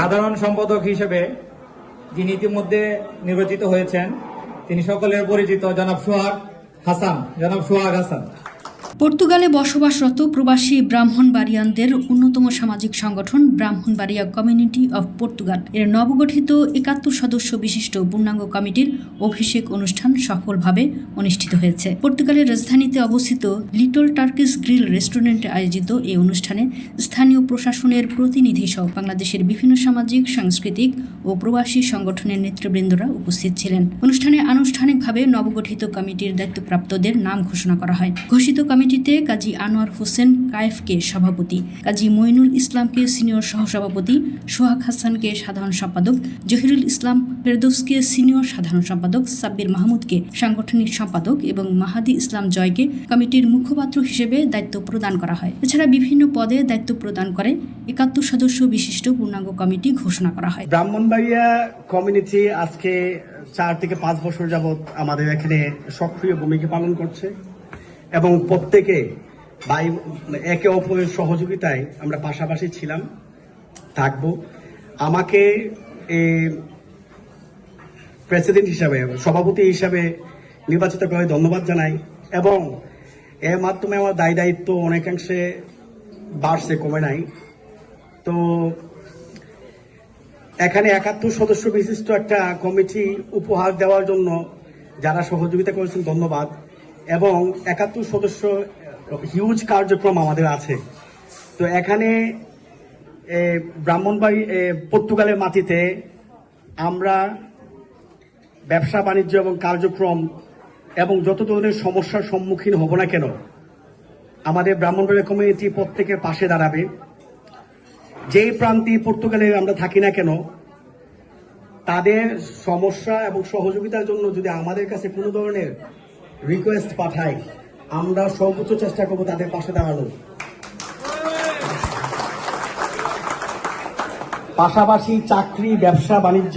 সাধারণ সম্পাদক হিসেবে যিনি ইতিমধ্যে নির্বাচিত হয়েছেন, তিনি সকলের পরিচিত জনাব সোহাগ হাসান, জনাব সোহাগ হাসান। পর্তুগালে বসবাসরত প্রবাসী ব্রাহ্মণবাড়িয়ানদের অন্যতম সামাজিক সংগঠন ব্রাহ্মণবাড়িয়া কমিউনিটি অব পর্তুগাল। এর নবগঠিত একাত্তর সদস্য বিশিষ্ট পূর্ণাঙ্গ কমিটির অভিষেক অনুষ্ঠান সফলভাবে অনুষ্ঠিত হয়েছে। পর্তুগালের রাজধানীতে অবস্থিত লিটল টার্কিস গ্রিল রেস্টুরেন্টে আয়োজিত এই অনুষ্ঠানে স্থানীয় প্রশাসনের প্রতিনিধি সহ বাংলাদেশের বিভিন্ন সামাজিক, সাংস্কৃতিক ও প্রবাসী সংগঠনের নেতৃবৃন্দরা উপস্থিত ছিলেন। অনুষ্ঠানে আনুষ্ঠানিকভাবে নবগঠিত কমিটির দায়িত্বপ্রাপ্তদের নাম ঘোষণা করা হয়। ঘোষিত কমিটিতে কাজী আনোয়ার হোসেন কায়েফকে সভাপতি, কাজী মইনুল ইসলামকে সিনিয়র সহসভাপতি, সোহাগ হাসানকে সাধারণ সম্পাদক, জহিরুল ইসলাম ফেরদৌসকে সিনিয়র সাধারণ সম্পাদক, সাব্বির মাহমুদকে সাংগঠনিক সম্পাদক এবং মাহাদি ইসলাম জয়কে কমিটির মুখপাত্র হিসেবে দায়িত্ব প্রদান করা হয়। এছাড়া বিভিন্ন পদে দায়িত্ব প্রদান করে একাত্তর সদস্য বিশিষ্ট পূর্ণাঙ্গ কমিটি ঘোষণা করা হয়। ব্রাহ্মণবাড়িয়া কমিউনিটি আজকে চার থেকে পাঁচ বছর যাবৎ আমাদের এখানে সক্রিয় ভূমিকা পালন করছে। এবং প্রত্যেকে বাই একে অপরের সহযোগিতায় আমরা পাশাপাশি ছিলাম, থাকব। আমাকে প্রেসিডেন্ট হিসাবে, সভাপতি হিসাবে নির্বাচিত করে ধন্যবাদ জানাই এবং এর মাধ্যমে আমার দায় দায়িত্ব অনেকাংশে বাড়ছে, কমে নাই। তো এখানে একাত্তর সদস্য বিশিষ্ট একটা কমিটি উপহার দেওয়ার জন্য যারা সহযোগিতা করেছেন, ধন্যবাদ। এবং একাত্তর সদস্য হিউজ কার্যক্রম আমাদের আছে। তো এখানে ব্রাহ্মণবাড়ি পর্তুগালের মাটিতে আমরা ব্যবসা বাণিজ্য এবং কার্যক্রম এবং যত ধরনের সমস্যার সম্মুখীন হব না কেন, আমাদের ব্রাহ্মণবাড়ি কমিউনিটি প্রত্যেকের পাশে দাঁড়াবে। যেই প্রান্তে পর্তুগালে আমরা থাকি না কেন, তাদের সমস্যা এবং সহযোগিতার জন্য যদি আমাদের কাছে কোনো ধরনের রিকোয়েস্ট পাঠাই। আমরা সর্বোচ্চ চেষ্টা করব তাদের পাশে দাঁড়ানো পাশাপাশি চাকরি, ব্যবসা, বাণিজ্য,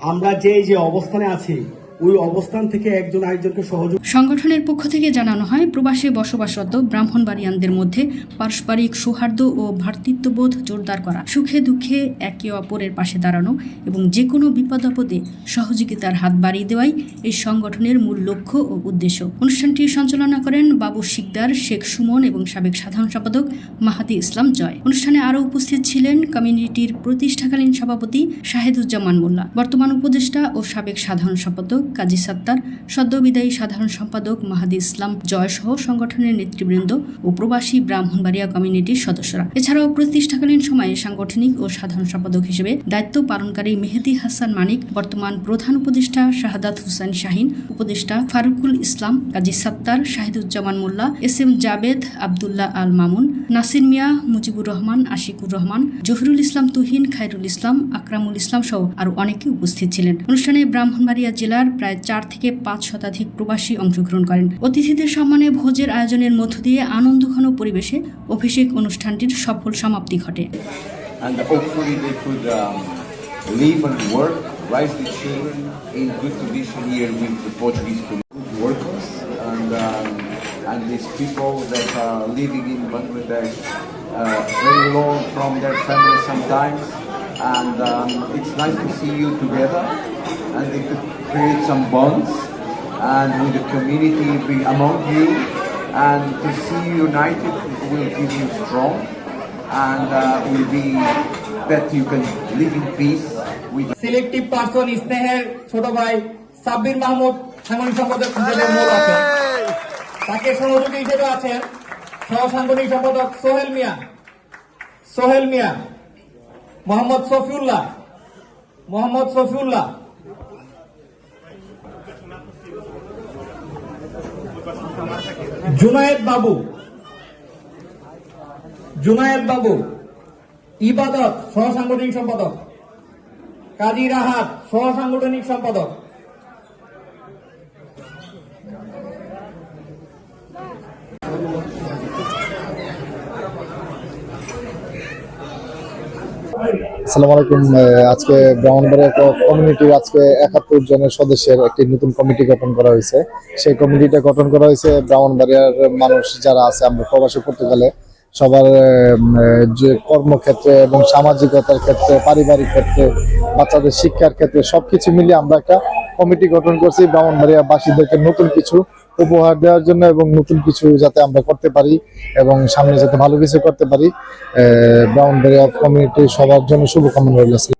আমরা যে যে অবস্থানে আছি ওই অবস্থান থেকে একজন আরেকজনকে সহযোগ সংগঠনের পক্ষ থেকে জানানো হয়, প্রবাসে বসবাসরত ব্রাহ্মণবাড়িয়ানদের মধ্যে পারস্পরিক সৌহার্দ্য ও ভ্রাতৃত্ববোধ জোরদার করা, সুখে দুঃখে একে অপরের পাশে দাঁড়ানো এবং যে কোনো বিপদ আপদে সহযোগিতার হাত বাড়িয়ে দেওয়াই এই সংগঠনের মূল লক্ষ্য ও উদ্দেশ্য। অনুষ্ঠানটি সঞ্চালনা করেন বাবু শিকদার, শেখ সুমন এবং সাবেক সাধারণ সম্পাদক মাহাদি ইসলাম জয়। অনুষ্ঠানে আরও উপস্থিত ছিলেন কমিউনিটির প্রতিষ্ঠাকালীন সভাপতি শাহেদুজ্জামান মোল্লা। বর্তমান উপদেষ্টা ও সাবেক সাধারণ সম্পাদক কাজী সাত্তার সদ্য বিদায়ী সাধারণ সম্পাদক মাহাদি ইসলাম জয় সহ সংগঠনের নেতৃবৃন্দ ও প্রবাসী ব্রাহ্মণবাড়িয়া কমিউনিটির সদস্যরা। এছাড়াও প্রতিষ্ঠাকালীন সময়ে সাংগঠনিক ও সাধারণ সম্পাদক হিসেবে দায়িত্ব পালনকারী মেহেদি হাসান মানিক, বর্তমান প্রধান উপদেষ্টা শাহাদাত হুসাইন শাহিন, উপদেষ্টা ফারুকুল ইসলাম, কাজী সাত্তার, শাহিদুজ্জামান মোল্লা, এস এম জাবেদ, আবদুল্লাহ আল মামুন, নাসির মিয়া, মুজিবুর রহমান, আশিকুর রহমান, জহিরুল ইসলাম তুহিন, খায়রুল ইসলাম, আকরামুল ইসলাম সহ আরও অনেকে উপস্থিত ছিলেন। অনুষ্ঠানে ব্রাহ্মণবাড়িয়া জেলার প্রায় চার থেকে পাঁচ শতাধিক প্রবাসী অংশগ্রহণ করেন অতিথিদের সম্মানে ভোজের আয়োজনের মধ্য দিয়ে আনন্দঘন পরিবেশে অভিষেক অনুষ্ঠানটির সফল সমাপ্তি ঘটে um, live and work, raise the children in good condition here with the Portuguese workers and um, and these people that are living in Bangladesh uh, very long from their families sometimes, and um, it's nice to see you together, and they could create some bonds and with the community be among you, and to see you united will give you strong and uh, will be that you can live in peace with selective person স্নেহের ছোট ভাই সাব্বির মাহমুদ সাংগঠনিক সম্পাদক হিসেবে মূল আছেন তাকে সহযোগী হিসেবে আছেন সহ সাংগঠনিক সম্পাদক সোহেল মিয়া সোহেল মিয়া মোহাম্মদ শফিউল্লাহ মোহাম্মদ শফিউল্লাহ জুনায়েদ বাবু। জুনায়েদ বাবু ইবাদত সহ সাংগঠনিক সম্পাদক। কাজী রাহাত সহ সাংগঠনিক সম্পাদক। আসসালামু আলাইকুম আজকে ব্রাহ্মণবাড়িয়া কমিউনিটির আজকে একাত্তর জনের সদস্যের একটি নতুন কমিটি গঠন করা হয়েছে। সেই কমিটিটা গঠন করা হয়েছে ব্রাহ্মণবাড়িয়ার মানুষ যারা আছে, আমরা প্রবাসী পর্তুগালে। সবার যে কর্মক্ষেত্রে এবং সামাজিকতার ক্ষেত্রে, পারিবারিক ক্ষেত্রে, বাচ্চাদের শিক্ষার ক্ষেত্রে সবকিছু মিলিয়ে আমরা একটা কমিটি গঠন করছি। ব্রাহ্মণবাড়িয়া বাসীদেরকে নতুন কিছু উপহার দেওয়ার জন্য এবং নতুন কিছু যাতে আমরা করতে পারি এবং সামনে যাতে ভালো কিছু করতে পারি ব্রাউন বেরিয়া কমিউনিটি সবার জন্য শুভকামনা রইল